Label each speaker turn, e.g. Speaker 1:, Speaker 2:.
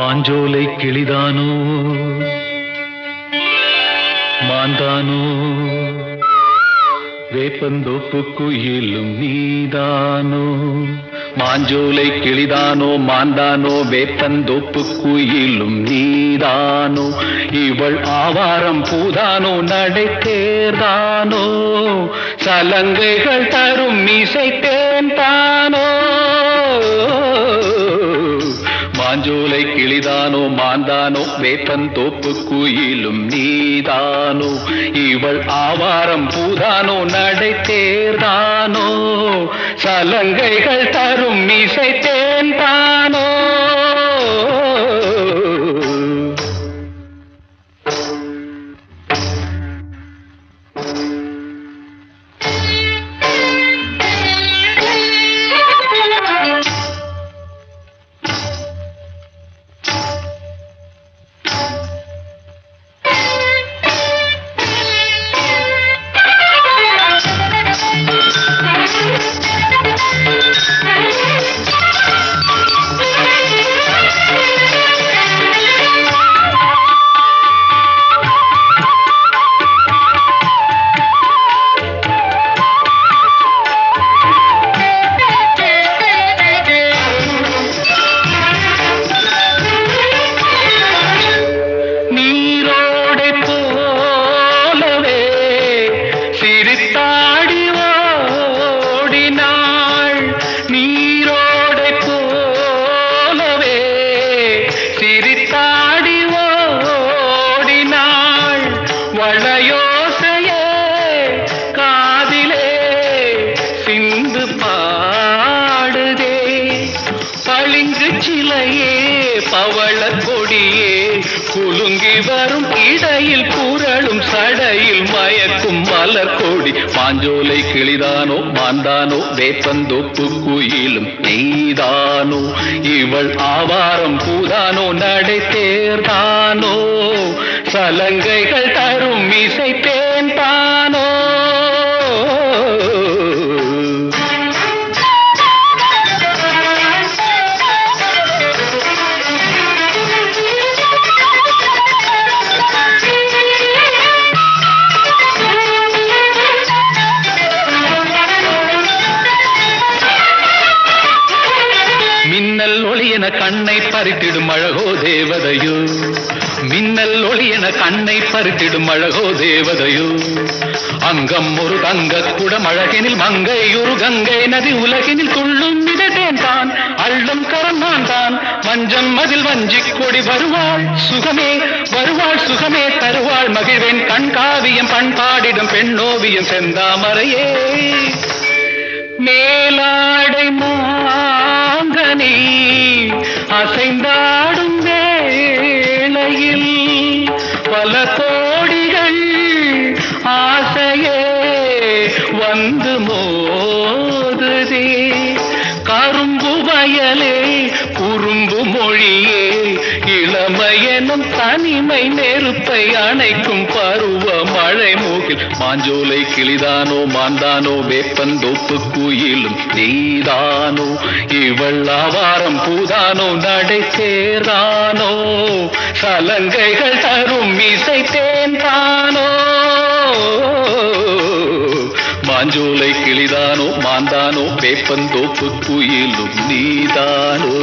Speaker 1: மாஞ்சோலை கிளிதானோ? மாந்தானோ? வேப்பந்தோப்பு குயிலும் நீதானோ? மாஞ்சோலை கிளிதானோ? மாந்தானோ? வேப்பந்தோப்பு குயிலும் நீதானோ? இவள் ஆவாரம் பூதானோ? நடை தேர்தானோ சலங்கைகள் தரும் இசை தேன் தானோ மாஞ்சோலை கிளிதானோ மாந்தானோ வேப்பன் தோப்பு குயிலும் நீதானோ இவள் ஆவாரம் பூதானோ நடை தேர்தானோ சலங்கைகள் தரும் இசை தேன் தானோ. பளிங்கு பவள கொடியே குலுங்கி வரும் இடையில் புரளும் சடையில் மயக்கும் மலர் கொடி. மாஞ்சோலை கிளிதானோ மாந்தானோ வேப்பந்தோப்பு குயிலும் நெய்தானோ இவள் ஆவாரம் பூதானோ நடை தேர்தானோ. சலங்கைகள் தரும் இசை தேர் மின்னல் ஒளியென கண்ணை பறித்திடும் அழகோ தேவதையோ மின்னல் ஒளியென கண்ணை பறித்திடும் அழகோ தேவதையோ அங்கம் ஒரு தங்க குடம் அழகெனில் மங்கை ஒரு கங்கை நதி உலகெனில் துள்ளும் மிதட்டேன் தான். அள்ளும் கரம் நான் தான். மஞ்சம் மதில் வஞ்சிக் கொடி வருவாள் சுகமே வருவாள் சுகமே. தருவாள் மகிழ்வேன் கண் காவியம் பண்பாடிடும் பெண்ணோவியம் செந்தாமரையே. மேலாடை மா நீ அசைந்தாடும் வேளையில் பல கோடிகள் ஆசையே வந்து மோதுதே. கரும்பு வயலே குறும்பு மொழியே இளமையனும் தனிமை நெருப்பை அணைக்கும் பருவ மழை உலகில் மாஞ்சோலை கிளிதானோ மாந்தானோ வேப்பன் தோப்பு குயிலும் நீதானோ இவள் ஆவாரம் பூதானோ நடை சேர்தானோ சலங்கைகள் தரும் இசை தேன்தானோ மாஞ்சோலை கிளிதானோ மாந்தானோ வேப்பந்தோப்பு குயிலும் நீதானோ.